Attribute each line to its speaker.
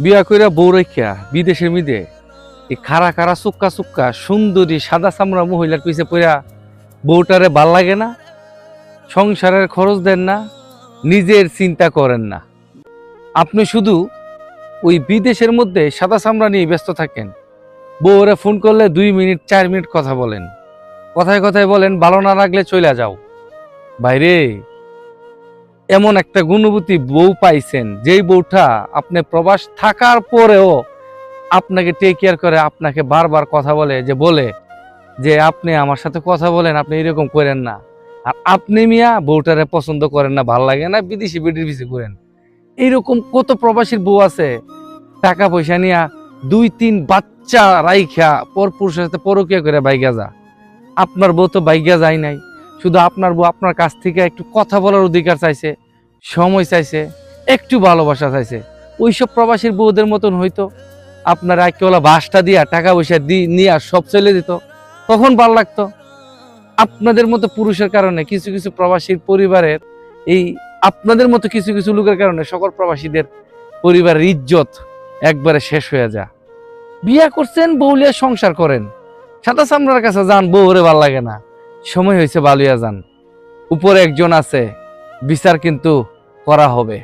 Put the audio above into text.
Speaker 1: বিয়া কইরা বউ রেখা বিদেশের মিদে, এই খারা খারা চুক্কা চুক্কা সুন্দরী সাদা চামড়া মহিলার পিছে পড়া বউটারে ভালো লাগে না, সংসারের খরচ দেন না, নিজের চিন্তা করেন না। আপনি শুধু ওই বিদেশের মধ্যে সাদা চামড়া নিয়ে ব্যস্ত থাকেন। বউরে ফোন করলে দুই মিনিট, চার মিনিট কথা বলেন। কথায় কথায় বলেন, ভালো না লাগলে চলে যাও। বাইরে এমন একটা গুণবতী বউ পাইছেন, যেই বউটা আপনি প্রবাস থাকার পরেও আপনাকে টেক কেয়ার করে, আপনাকে বারবার কথা বলে, যে বলে, যে আপনি আমার সাথে কথা বলেন, আপনি এরকম করেন না। আর আপনি মিয়া বউটারে পছন্দ করেন না, ভালো লাগে না, বিদেশি বেটির পিছিয়ে করেন এইরকম কত প্রবাসীর বউ আছে, টাকা পয়সা নিয়া দুই তিন বাচ্চা রাইখা পর পুরুষের সাথে পরকিয়া করে বাইগা যা আপনার বউ তো বাইগা যায় নাই। শুধু আপনার বউ আপনার কাছ থেকে একটু কথা বলার অধিকার চাইছে, সময় চাইছে, একটু ভালোবাসা চাইছে। ওইসব প্রবাসীর বউদের মতন হইতো। আপনার একেওলা বাসটা দিয়া টাকা পয়সা দি, নিয়ে আর সব চলে দিত তখন ভালো লাগতো? আপনাদের মতো পুরুষের কারণে, কিছু কিছু প্রবাসীর পরিবারের এই আপনাদের মতো কিছু কিছু লোকের কারণে সকল প্রবাসীদের পরিবারের ইজ্জত একবারে শেষ হয়ে যা বিয়া করছেন বউলিয়া সংসার করেন। সাদা চামড়ার কাছে যান, বউরে ভালো লাগে না। সময় হয়েছে বালুয়া যান উপরে একজন আছে বিচার কিন্তু করা হবে।